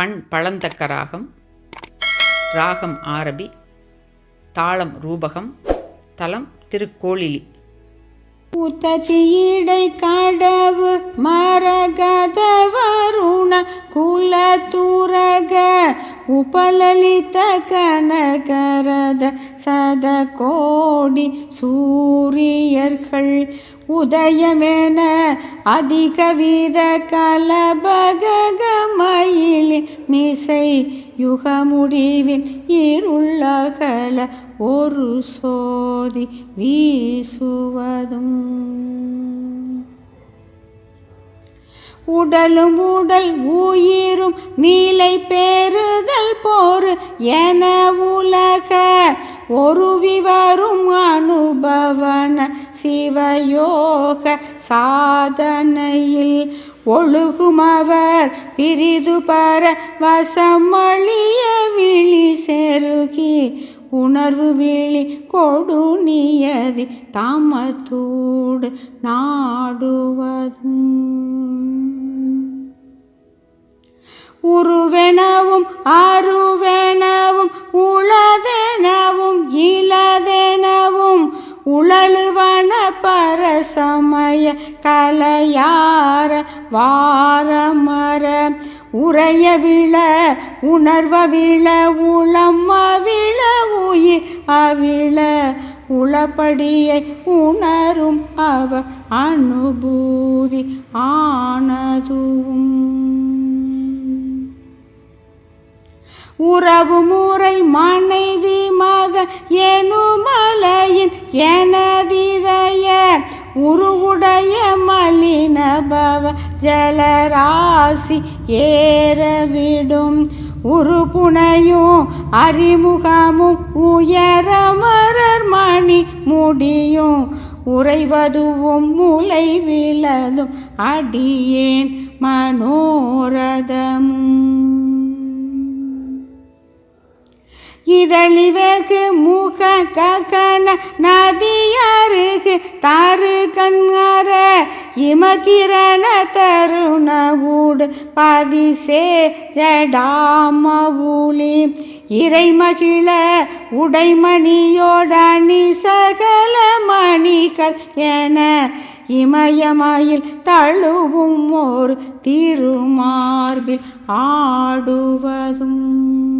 பண் பழந்தக்க ராகம் ராகம் ஆரபி தாளம் ரூபகம் தலம் திருக்கோளிலி. உத்ததியிடை கடவு மரகத வருண குல தூரக உபலலித கனகரத சத கோடி சூரியர்கள். உதயமென அதிக வித கலபகமயிலின் மிசை யுகமுடிவின் இருளகல ஒரு சோதி வீசுவதும். உடலும் உடல் உயிரும் நீலை பெறுதல் போரு என உலக. ஒரு விவரும் அனுபவன சிவயோக சாதனையில் ஒழுகுமவர் பிரிது பர வசமளிய விழி செருகி உணர்வு விழி கொடு நியதி தாமத்தூடு நாடுவதும். உருவெனவும் அருவெனவும் உளதெனவும் இளதெனவும் உழலுவன பரசமய கலையார வாரமர. உறைய விழ உணர்வ விழ உளம் அவிழ உயிர் அவிழ. உளப்படியை உணரும் அவ அனுபூதி ஆனதுவும். உறவு முறை மனைவி மக எனுமலையின் எனதிதய உருவுடைய மலினபவ ஜலராசி ஏறவிடும். உறுப்புணையும் அறிமுகமும் உயரமரர் மணி முடியும். உறைவதுவும் முலை விலதும் அடியேன் மனோரதமும் இதழிவகு முக ககன நதியருகு தரு கண்கர இமகிரண தருண பதிசே ஜடாமவுளி. இறைமகிழ உடைமணியோடணி சகல மணிகள் என இமயமாயில் தழுவும் ஓர் திருமார்பில் ஆடுவதும்.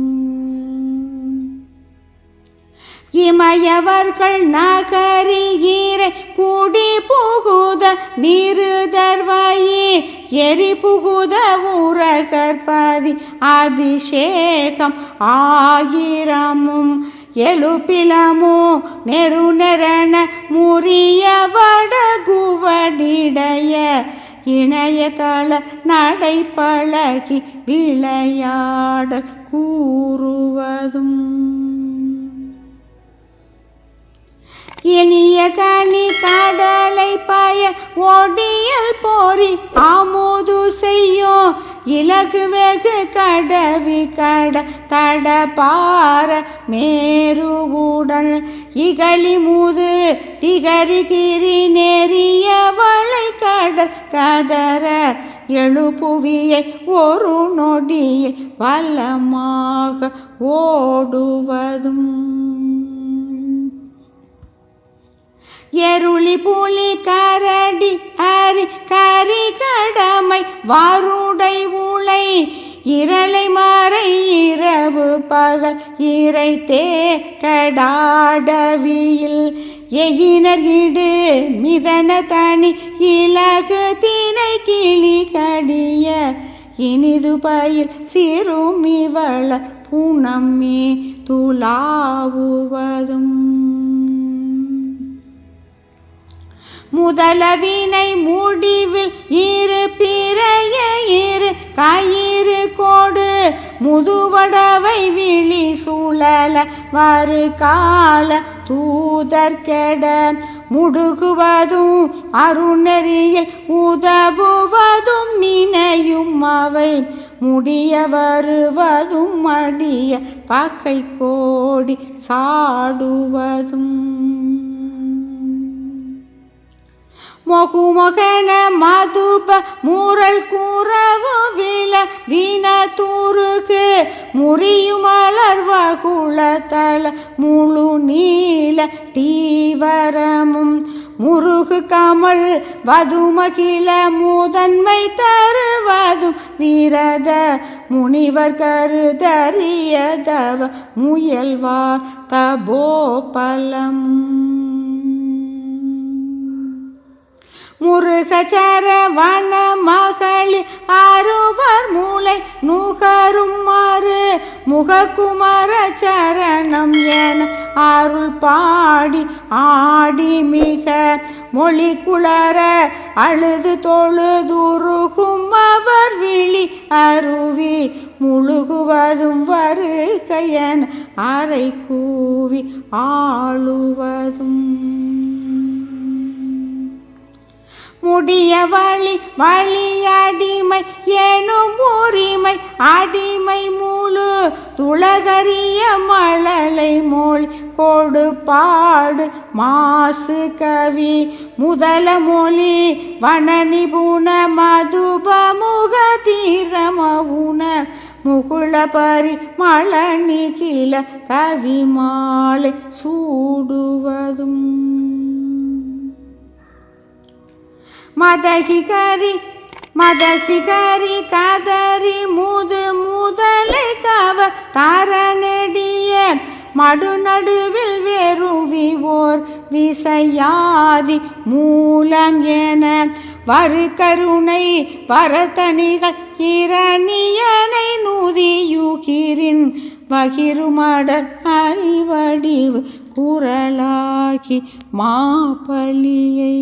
இமயவர்கள் நகரில் ஈரை கூடி புகுத நிருதர்வாயே எரி புகுத உரகற்பதி அபிஷேகம் ஆயிரமும் எழுப்பிலமோ நெரு நெரண முறிய வடகுவடிடைய இணையதள நடைப்பழகி விளையாடல் கூறுவதும். இனிய கனி கடலை பாய ஒடியல் போரி ஆமோது செய்யும் இலகு வெகு கடவி கட தட பார மேரு உடல். இகழி மூது திகரி கிரி நெறிய வளை கடல் கதற. எழுப்புவியை ஒரு நொடியில் வலமாக ஓடுவதும். எருளி புலி கரடி அரி கரி கடமை வாருடை உளை இரளை மாறை இரவு பகல் இறை தே கடாடவியில் எயினர் இடு மிதன தனி இலகு தினை கிளி கடிய. இனிது பயில் சிறுமி வள புனம்மே துலாவுவதும் முதலவினை முடிவில் இரு பிறைய இரு கயிறு கோடு. முதுவடவை விழி சுழல வரு கால தூதற்கெட முடுகுவதும் அருணரியில் உதவுவதும் நினையும் அவை. முடிய வருவதும் அடிய பகை கோடி சாடுவதும். மொகுமொகன மதுப மூரல் கூறவு வில வீண தூருக்கு முறியுமலர் வகுளதல முழு நீல தீவரமும். முருகு கமல் வதுமகிழ மூதன்மை தருவதும் விரத முனிவர் கருதறியதவ முயல்வார் முருகச்சர வன மகளி அருவர் மூளை நுகருமாறு முகக்குமர சரணம் என அருள் பாடி ஆடி மிக. மொழி குளர அழுது தொழுதுருகும் அவர் விழி அருவி. முழுகுவதும் வருகையன் அறை கூவி ஆளுவதும். முடிய வழி வழி அடிமை எனும் உரிமை அடிமை முழு துளகரிய மழலை மொழி கொடுப்பாடு மாசு கவி. முதல மொழி வனநிபுண மதுப முக தீரமவுண முகுள பரி மழனி கிள கவி மாலை சூடுவதும். மதகிகரி மதசிகரி கதறி முது முதலை கவர் தரநெடிய மடுநடுவில் வேறுவிவோர் விசையாதி மூலம் என வரு கருணை வரதணிகள் இரணியனை நூதியுகிரின் வகிருமடர் அறிவடிவு குரலாகி மாப்பலியை.